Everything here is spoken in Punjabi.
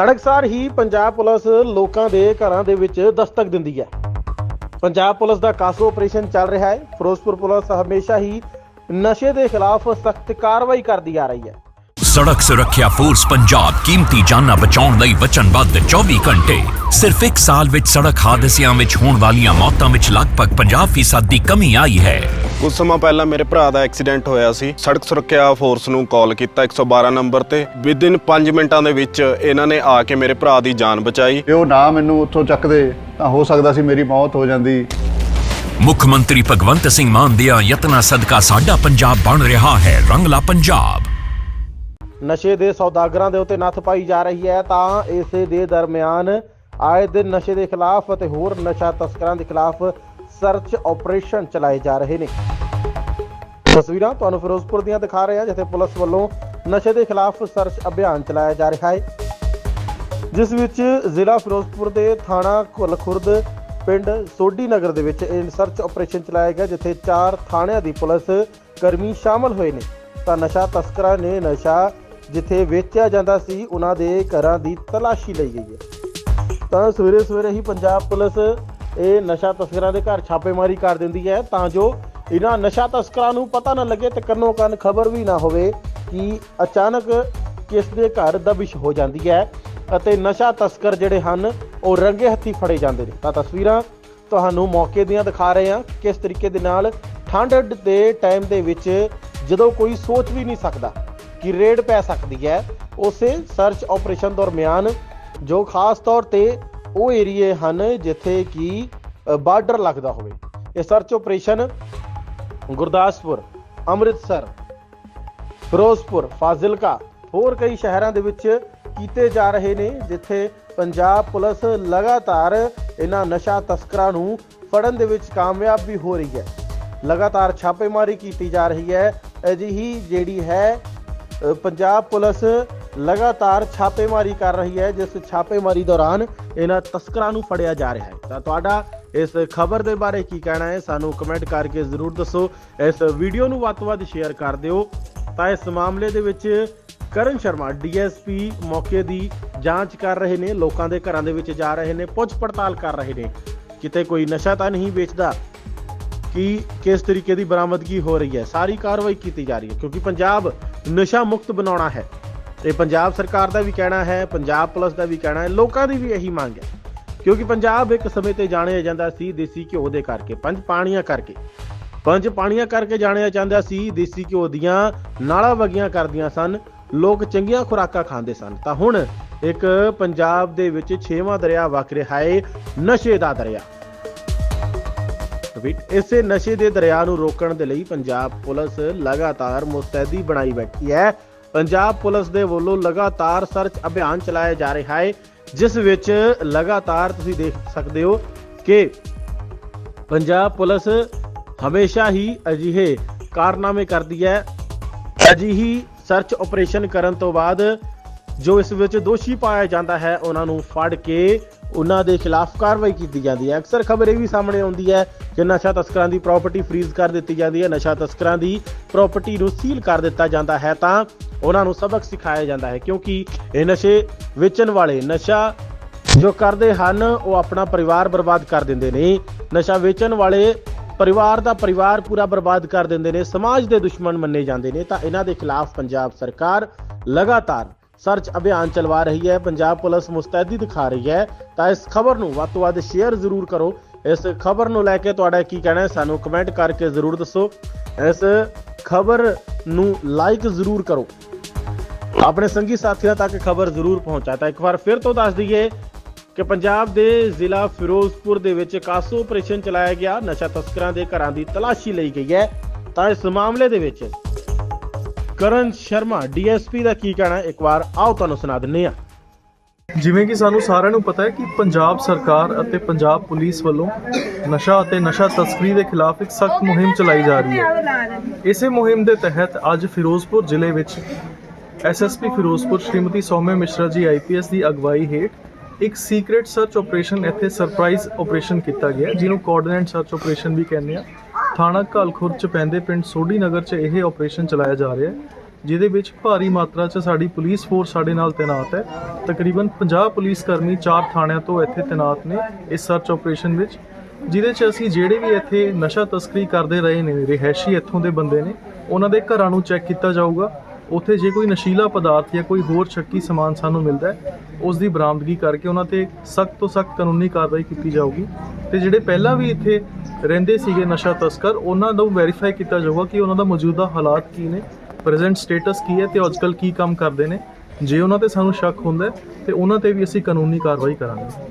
ਤੜਕਸਾਰ ਹੀ ਪੰਜਾਬ ਪੁਲਿਸ ਲੋਕਾਂ ਦੇ ਘਰਾਂ ਦੇ ਵਿੱਚ ਦਸਤਕ ਦਿੰਦੀ ਹੈ। ਪੰਜਾਬ ਪੁਲਿਸ ਦਾ ਕਾਸੋ ਆਪਰੇਸ਼ਨ ਚੱਲ ਰਿਹਾ ਹੈ। ਫਿਰੋਜ਼ਪੁਰ ਪੁਲਿਸ ਹਮੇਸ਼ਾ ਹੀ ਨਸ਼ੇ ਦੇ ਖਿਲਾਫ ਸਖਤ ਕਾਰਵਾਈ ਕਰਦੀ ਆ ਰਹੀ ਹੈ। ਸੜਕ ਸੁਰੱਖਿਆ ਫੋਰਸ ਪੰਜਾਬ ਕੀਮਤੀ ਜਾਨਾਂ ਬਚਾਉਣ ਲਈ ਵਚਨਬੱਧ 24 ਘੰਟੇ। ਸਿਰਫ ਇੱਕ ਸਾਲ ਵਿੱਚ ਸੜਕ ਹਾਦਸਿਆਂ ਵਿੱਚ ਹੋਣ ਵਾਲੀਆਂ ਮੌਤਾਂ ਵਿੱਚ ਲਗਭਗ 50% ਦੀ ਕਮੀ ਆਈ ਹੈ। ਕੁਝ ਸਮਾਂ ਪਹਿਲਾਂ ਮੇਰੇ ਭਰਾ ਦਾ ਐਕਸੀਡੈਂਟ ਹੋਇਆ ਸੀ। ਸੜਕ ਸੁਰੱਖਿਆ ਫੋਰਸ ਨੂੰ ਕਾਲ ਕੀਤਾ 112 ਨੰਬਰ ਤੇ। ਵਿਦਿਨ 5 ਮਿੰਟਾਂ ਦੇ ਵਿੱਚ ਇਹਨਾਂ ਨੇ ਆ ਕੇ ਮੇਰੇ ਭਰਾ ਦੀ ਜਾਨ ਬਚਾਈ। ਉਹ ਨਾ ਮੈਨੂੰ ਉੱਥੋਂ ਚੱਕਦੇ ਤਾਂ ਹੋ ਸਕਦਾ ਸੀ ਮੇਰੀ ਮੌਤ ਹੋ ਜਾਂਦੀ। ਮੁੱਖ ਮੰਤਰੀ ਭਗਵੰਤ ਸਿੰਘ ਮਾਨ ਦੇ ਯਤਨਾਂ ਸਦਕਾ ਸਾਡਾ ਪੰਜਾਬ ਬਣ ਰਿਹਾ ਹੈ। ਰੰਗਲਾ ਪੰਜਾਬ। ਨਸ਼ੇ ਦੇ ਸੌਦਾਗਰਾਂ ਦੇ ਉੱਤੇ ਨੱਥ ਪਾਈ ਜਾ ਰਹੀ ਹੈ ਤਾਂ ਇਸੇ ਦੇ ਦਰਮਿਆਨ ਆਏ ਦਿਨ ਨਸ਼ੇ ਦੇ ਖਿਲਾਫ ਅਤੇ ਹੋਰ ਨਸ਼ਾ ਤਸਕਰਾਂ ਦੇ ਖਿਲਾਫ ਸਰਚ ਆਪਰੇਸ਼ਨ ਚਲਾਏ ਜਾ ਰਹੇ ਨੇ। ਤਸਵੀਰਾਂ ਤੁਹਾਨੂੰ ਫਿਰੋਜ਼ਪੁਰ ਦੀਆਂ ਦਿਖਾ ਰਹੇ ਹਾਂ, ਜਿੱਥੇ ਪੁਲਿਸ ਵੱਲੋਂ ਨਸ਼ੇ ਦੇ ਖਿਲਾਫ ਸਰਚ ਅਭਿਆਨ ਚਲਾਇਆ ਜਾ ਰਿਹਾ ਹੈ। ਜਿਸ ਵਿੱਚ ਜ਼ਿਲ੍ਹਾ ਫਿਰੋਜ਼ਪੁਰ ਦੇ ਥਾਣਾ ਕੁਲਖੁਰਦ ਪਿੰਡ ਸੋਢੀ ਨਗਰ ਦੇ ਵਿੱਚ ਇਹ ਸਰਚ ਆਪਰੇਸ਼ਨ ਚਲਾਇਆ ਗਿਆ, ਜਿੱਥੇ ਚਾਰ ਥਾਣਿਆਂ ਦੀ ਪੁਲਿਸ ਕਰਮੀ ਸ਼ਾਮਲ ਹੋਏ ਨੇ। ਤਾਂ ਨਸ਼ਾ ਤਸਕਰਾਂ ਨੇ ਨਸ਼ਾ ਜਿੱਥੇ ਵੇਚਿਆ ਜਾਂਦਾ ਸੀ, ਉਹਨਾਂ ਦੇ ਘਰਾਂ ਦੀ ਤਲਾਸ਼ੀ ਲਈ ਗਈ ਹੈ। ਤਾਂ ਸਵੇਰੇ ਸਵੇਰੇ ਹੀ ਪੰਜਾਬ ਪੁਲਿਸ ਇਹ ਨਸ਼ਾ ਤਸਕਰਾਂ ਦੇ ਘਰ ਛਾਪੇਮਾਰੀ ਕਰ ਦਿੰਦੀ ਹੈ ਤਾਂ ਜੋ ਇਹਨਾਂ ਨਸ਼ਾ ਤਸਕਰਾਂ ਨੂੰ ਪਤਾ ਨਾ ਲੱਗੇ ਤੇ ਕੰਨੋ ਕੰਨ ਖਬਰ ਵੀ ਨਾ ਹੋਵੇ ਕਿ ਅਚਾਨਕ ਕਿਸ ਦੇ ਘਰ ਦਬਿਸ਼ ਹੋ ਜਾਂਦੀ ਹੈ ਅਤੇ ਨਸ਼ਾ ਤਸਕਰ ਜਿਹੜੇ ਹਨ, ਉਹ ਰੰਗੇ ਹੱਥੀ ਫੜੇ ਜਾਂਦੇ ਨੇ। ਤਾਂ ਤਸਵੀਰਾਂ ਤੁਹਾਨੂੰ ਮੌਕੇ ਦੀਆਂ ਦਿਖਾ ਰਹੇ ਹਾਂ ਕਿਸ ਤਰੀਕੇ ਦੇ ਨਾਲ ਠੰਡ ਦੇ ਟਾਈਮ ਦੇ ਵਿੱਚ ਜਦੋਂ ਕੋਈ ਸੋਚ ਵੀ ਨਹੀਂ ਸਕਦਾ ਕਿ ਰੇਡ ਪੈ ਸਕਦੀ ਹੈ, ਉਸੇ ਸਰਚ ਆਪਰੇਸ਼ਨ ਦਰਮਿਆਨ ਜੋ ਖਾਸ ਤੌਰ ਤੇ ਉਹ ਏਰੀਏ ਹਨ ਜਿੱਥੇ ਕਿ ਬਾਰਡਰ ਲੱਗਦਾ ਹੋਵੇ। ਇਹ ਸਰਚ ਆਪਰੇਸ਼ਨ ਗੁਰਦਾਸਪੁਰ, ਅੰਮ੍ਰਿਤਸਰ, ਫਿਰੋਜ਼ਪੁਰ, ਫਾਜ਼ਿਲਕਾ, ਹੋਰ ਕਈ ਸ਼ਹਿਰਾਂ ਦੇ ਵਿੱਚ ਕੀਤੇ ਜਾ ਰਹੇ ਨੇ, ਜਿੱਥੇ ਪੰਜਾਬ ਪੁਲਿਸ ਲਗਾਤਾਰ ਇਹਨਾਂ ਨਸ਼ਾ ਤਸਕਰਾਂ ਨੂੰ ਫੜਨ ਦੇ ਵਿੱਚ ਕਾਮਯਾਬ ਵੀ ਹੋ ਰਹੀ ਹੈ। ਲਗਾਤਾਰ ਛਾਪੇਮਾਰੀ ਕੀਤੀ ਜਾ ਰਹੀ ਹੈ। ਅਜਿਹੀ ਜਿਹੜੀ ਹੈ ਪੰਜਾਬ ਪੁਲਿਸ ਲਗਾਤਾਰ ਛਾਪੇਮਾਰੀ ਕਰ ਰਹੀ ਹੈ, ਜਿਸ ਛਾਪੇਮਾਰੀ ਦੌਰਾਨ ਇਹਨਾਂ ਤਸਕਰਾਂ ਨੂੰ ਫੜਿਆ ਜਾ ਰਿਹਾ ਹੈ। ਤਾਂ ਤੁਹਾਡਾ ਇਸ ਖਬਰ ਦੇ ਬਾਰੇ ਕੀ ਕਹਿਣਾ ਹੈ, ਸਾਨੂੰ ਕਮੈਂਟ ਕਰਕੇ ਜ਼ਰੂਰ ਦੱਸੋ। ਇਸ ਵੀਡੀਓ ਨੂੰ ਵੱਧ ਤੋਂ ਵੱਧ ਸ਼ੇਅਰ ਕਰ ਦਿਓ। ਤਾਂ ਇਸ ਮਾਮਲੇ ਦੇ ਵਿੱਚ ਕਰਨ ਸ਼ਰਮਾ ਡੀਐਸਪੀ ਮੌਕੇ ਦੀ ਜਾਂਚ ਕਰ ਰਹੇ ਨੇ, ਲੋਕਾਂ ਦੇ ਘਰਾਂ ਦੇ ਵਿੱਚ ਜਾ ਰਹੇ ਨੇ, ਪੁੱਛ ਪੜਤਾਲ ਕਰ ਰਹੇ ਨੇ। ਕਿਤੇ ਕੋਈ ਨਸ਼ਾ ਤਾਂ ਨਹੀਂ ਵੇਚਦਾ? ਕਿ, ਕਿਸ ਤਰੀਕੇ ਦੀ ਬਰਾਮਦਗੀ ਹੋ ਰਹੀ ਹੈ? ਸਾਰੀ ਕਾਰਵਾਈ ਕੀਤੀ ਜਾ ਰਹੀ ਹੈ, ਕਿਉਂਕਿ ਪੰਜਾਬ ਨਸ਼ਾ ਮੁਕਤ ਬਣਾਉਣਾ ਹੈ। ਤੇ ਪੰਜਾਬ ਸਰਕਾਰ ਦਾ ਵੀ ਕਹਿਣਾ ਹੈ, ਪੰਜਾਬ ਪੁਲਿਸ ਦਾ ਵੀ ਕਹਿਣਾ ਹੈ, ਲੋਕਾਂ ਦੀ ਵੀ ਇਹੀ ਮੰਗ ਹੈ। ਕਿਉਂਕਿ ਪੰਜਾਬ ਇੱਕ ਸਮੇਂ ਤੇ ਜਾਣਿਆ ਜਾਂਦਾ ਸੀ ਦੇਸੀ ਘਿਓ ਦੇ ਕਰਕੇ, ਪੰਜ ਪਾਣੀਆਂ ਕਰਕੇ। ਪੰਜ ਪਾਣੀਆਂ ਕਰਕੇ ਜਾਣਿਆ ਜਾਂਦਾ ਸੀ ਦੇਸੀ ਘਿਓ ਦੀਆਂ, ਨਾਲਾਂ ਵਗੀਆਂ ਕਰਦੀਆਂ ਸਨ, ਲੋਕ ਚੰਗੀਆਂ ਖੁਰਾਕਾਂ ਖਾਂਦੇ ਸਨ। ਤਾਂ ਹੁਣ ਇੱਕ ਪੰਜਾਬ ਦੇ ਵਿੱਚ ਛੇਵਾਂ ਦਰਿਆ ਵਗ ਰਿਹਾ ਹੈ, ਨਸ਼ੇ ਦਾ ਦਰਿਆ। ਇਸੇ ਨਸ਼ੇ ਦੇ ਦਰਿਆ ਨੂੰ ਰੋਕਣ ਦੇ ਲਈ ਪੰਜਾਬ ਪੁਲਿਸ ਲਗਾਤਾਰ ਮੁਸਤੈਦੀ ਬਣਾਈ ਬੈਠੀ ਹੈ। ਪੰਜਾਬ ਪੁਲਿਸ ਦੇ ਵੱਲੋਂ ਲਗਾਤਾਰ ਸਰਚ ਅਭਿਆਨ ਚਲਾਇਆ ਜਾ ਰਿਹਾ ਹੈ, ਜਿਸ ਵਿੱਚ ਲਗਾਤਾਰ ਤੁਸੀਂ ਦੇਖ ਸਕਦੇ ਹੋ ਕਿ ਪੰਜਾਬ ਪੁਲਿਸ ਹਮੇਸ਼ਾ ਹੀ ਅਜਿਹੇ ਕਾਰਨਾਮੇ ਕਰਦੀ ਹੈ। ਅਜਿਹੀ ਸਰਚ ਆਪਰੇਸ਼ਨ ਕਰਨ ਤੋਂ ਬਾਅਦ ਜੋ ਇਸ ਵਿੱਚ ਦੋਸ਼ੀ ਪਾਇਆ ਜਾਂਦਾ ਹੈ, ਉਹਨਾਂ ਨੂੰ ਫੜ ਕੇ ਉਹਨਾਂ ਦੇ ਖਿਲਾਫ ਕਾਰਵਾਈ ਕੀਤੀ ਜਾਂਦੀ ਹੈ। ਅਕਸਰ ਖਬਰ ਇਹ ਵੀ ਸਾਹਮਣੇ ਆਉਂਦੀ ਹੈ ਕਿ ਨਸ਼ਾ ਤਸਕਰਾਂ ਦੀ ਪ੍ਰਾਪਰਟੀ ਫ੍ਰੀਜ਼ ਕਰ ਦਿੱਤੀ ਜਾਂਦੀ ਹੈ। ਨਸ਼ਾ ਤਸਕਰਾਂ ਦੀ ਪ੍ਰਾਪਰਟੀ ਨੂੰ ਸੀਲ ਕਰ ਦਿੱਤਾ ਜਾਂਦਾ ਹੈ ਤਾਂ ਉਹਨਾਂ ਨੂੰ ਸਬਕ ਸਿਖਾਇਆ ਜਾਂਦਾ ਹੈ, ਕਿਉਂਕਿ ਇਹ ਨਸ਼ੇ ਵੇਚਣ ਵਾਲੇ ਨਸ਼ਾ ਜੋ ਕਰਦੇ ਹਨ, ਉਹ ਆਪਣਾ ਪਰਿਵਾਰ ਬਰਬਾਦ ਕਰ ਦਿੰਦੇ ਨੇ। ਨਸ਼ਾ ਵੇਚਣ ਵਾਲੇ ਪਰਿਵਾਰ ਦਾ ਪਰਿਵਾਰ ਪੂਰਾ ਬਰਬਾਦ ਕਰ ਦਿੰਦੇ ਨੇ, ਸਮਾਜ ਦੇ ਦੁਸ਼ਮਣ ਮੰਨੇ ਜਾਂਦੇ ਨੇ। ਤਾਂ ਇਹਨਾਂ ਦੇ ਖਿਲਾਫ ਪੰਜਾਬ ਸਰਕਾਰ ਲਗਾਤਾਰ ਸਰਚ ਅਭਿਆਨ ਚਲਵਾ ਰਹੀ ਹੈ, ਪੰਜਾਬ ਪੁਲਿਸ ਮੁਸਤੈਦੀ ਦਿਖਾ ਰਹੀ ਹੈ। ਤਾਂ ਇਸ ਖਬਰ ਨੂੰ ਵੱਧ ਤੋਂ ਵੱਧ ਸ਼ੇਅਰ ਜ਼ਰੂਰ ਕਰੋ। ਇਸ ਖਬਰ ਨੂੰ ਲੈ ਕੇ ਤੁਹਾਡਾ ਕੀ ਕਹਿਣਾ ਹੈ, ਸਾਨੂੰ ਕਮੈਂਟ ਕਰਕੇ ਜ਼ਰੂਰ ਦੱਸੋ। ਇਸ ਖਬਰ ਨੂੰ ਲਾਈਕ ਜ਼ਰੂਰ ਕਰੋ। ਆਪਣੇ ਸੰਗੀ ਸਾਥੀਆਂ ਤੱਕ ਖਬਰ ਜ਼ਰੂਰ ਪਹੁੰਚਾ ਇੱਕ ਵਾਰ ਫਿਰ ਤੋਂ ਦੱਸ ਦਈਏ ਕਿ ਪੰਜਾਬ ਦੇ ਜ਼ਿਲ੍ਹਾ ਫਿਰੋਜ਼ਪੁਰ ਦੇ ਵਿੱਚ ਕਾਸੋ ਆਪਰੇਸ਼ਨ ਚਲਾਇਆ ਗਿਆ। ਨਸ਼ਾ ਤਸਕਰਾਂ ਦੇ ਘਰਾਂ ਦੀ ਤਲਾਸ਼ੀ ਲਈ ਗਈ ਹੈ। ਤਾਂ ਇਸ ਮਾਮਲੇ ਦੇ ਵਿੱਚ ਕਰਨ ਸ਼ਰਮਾ, ਡੀਐਸਪੀ ਦਾ ਕੀ ਕਹਿਣਾ ਇੱਕ ਵਾਰ ਆਓ ਤੁਹਾਨੂੰ ਸੁਣਾ ਦਿੰਨੇ ਆ ਜਿਵੇਂ ਕਿ ਸਾਨੂੰ ਸਾਰਿਆਂ ਨੂੰ ਪਤਾ ਹੈ ਕਿ ਪੰਜਾਬ ਸਰਕਾਰ ਅਤੇ ਪੰਜਾਬ ਪੁਲਿਸ ਵੱਲੋਂ ਨਸ਼ਾ ਅਤੇ ਨਸ਼ਾ ਤਸਕਰੀ ਦੇ ਖਿਲਾਫ ਇੱਕ ਸਖਤ ਮੁਹਿੰਮ ਚਲਾਈ ਜਾ ਰਹੀ ਹੈ। ਇਸੇ ਮੁਹਿੰਮ ਦੇ ਤਹਿਤ ਅੱਜ ਫਿਰੋਜ਼ਪੁਰ ਜ਼ਿਲ੍ਹੇ ਵਿੱਚ ਐਸਐਸਪੀ ਫਿਰੋਜ਼ਪੁਰ ਸ਼੍ਰੀਮਤੀ ਸੌਮਿਆ ਮਿਸ਼ਰਾ ਜੀ ਆਈਪੀਐਸ ਦੀ ਅਗਵਾਈ ਹੇਠ ਇੱਕ ਸੀਕ੍ਰੀਟ ਸਰਚ ਆਪਰੇਸ਼ਨ ਇੱਥੇ ਸਰਪ੍ਰਾਈਜ਼ ਆਪਰੇਸ਼ਨ ਕੀਤਾ ਗਿਆ ਜਿਹਨੂੰ ਕੋਆਰਡੀਨੇਟ ਸਰਚ ਆਪਰੇਸ਼ਨ ਵੀ ਕਹਿੰਦੇ ਆ। ਥਾਣਾ ਘਲਖੁਰ ਚ ਪੈਂਦੇ ਪਿੰਡ ਸੋਢੀ ਨਗਰ ਚ ਇਹ ਆਪਰੇਸ਼ਨ ਚਲਾਇਆ ਜਾ ਰਿਹਾ ਹੈ, ਜਿਹਦੇ ਵਿੱਚ ਭਾਰੀ ਮਾਤਰਾ 'ਚ ਸਾਡੀ ਪੁਲਿਸ ਫੋਰਸ ਸਾਡੇ ਨਾਲ ਤੈਨਾਤ ਹੈ। ਤਕਰੀਬਨ 50 ਪੁਲਿਸ ਕਰਮੀ ਚਾਰ ਥਾਣਿਆਂ ਤੋਂ ਇੱਥੇ ਤੈਨਾਤ ਨੇ ਇਸ ਸਰਚ ਆਪਰੇਸ਼ਨ ਵਿੱਚ, ਜਿਹਦੇ 'ਚ ਅਸੀਂ ਜਿਹੜੇ ਵੀ ਇੱਥੇ ਨਸ਼ਾ ਤਸਕਰੀ ਕਰਦੇ ਰਹੇ ਨੇ, ਰਿਹਾਇਸ਼ੀ ਇੱਥੋਂ ਦੇ ਬੰਦੇ ਨੇ, ਉਹਨਾਂ ਦੇ ਘਰਾਂ ਨੂੰ ਚੈੱਕ ਕੀਤਾ ਜਾਊਗਾ। ਉੱਥੇ ਜੇ ਕੋਈ ਨਸ਼ੀਲਾ ਪਦਾਰਥ ਜਾਂ ਕੋਈ ਹੋਰ ਸ਼ੱਕੀ ਸਮਾਨ ਸਾਨੂੰ ਮਿਲਦਾ ਹੈ, ਉਸ ਦੀ ਬਰਾਮਦਗੀ ਕਰਕੇ ਉਹਨਾਂ ਤੇ ਸਖਤ ਤੋਂ ਸਖਤ ਕਾਨੂੰਨੀ ਕਾਰਵਾਈ ਕੀਤੀ ਜਾਊਗੀ। ਤੇ ਜਿਹੜੇ ਪਹਿਲਾਂ ਵੀ ਇੱਥੇ ਰਹਿੰਦੇ ਸੀਗੇ ਨਸ਼ਾ ਤਸਕਰ, ਉਹਨਾਂ ਨੂੰ ਵੈਰੀਫਾਈ ਕੀਤਾ ਜਾਊਗਾ ਕਿ ਉਹਨਾਂ ਦਾ ਮੌਜੂਦਾ ਹਾਲਾਤ ਕੀ ਨੇ ਪ੍ਰੈਜ਼ੈਂਟ ਸਟੇਟਸ ਕੀ ਹੈ ਤੇ ਅੱਜਕੱਲ ਕੀ ਕੰਮ ਕਰਦੇ ਨੇ। ਜੇ ਉਹਨਾਂ ਤੇ ਸਾਨੂੰ ਸ਼ੱਕ ਹੁੰਦਾ ਹੈ, ਤੇ ਉਹਨਾਂ ਤੇ ਵੀ ਅਸੀਂ ਕਾਨੂੰਨੀ ਕਾਰਵਾਈ ਕਰਾਂਗੇ।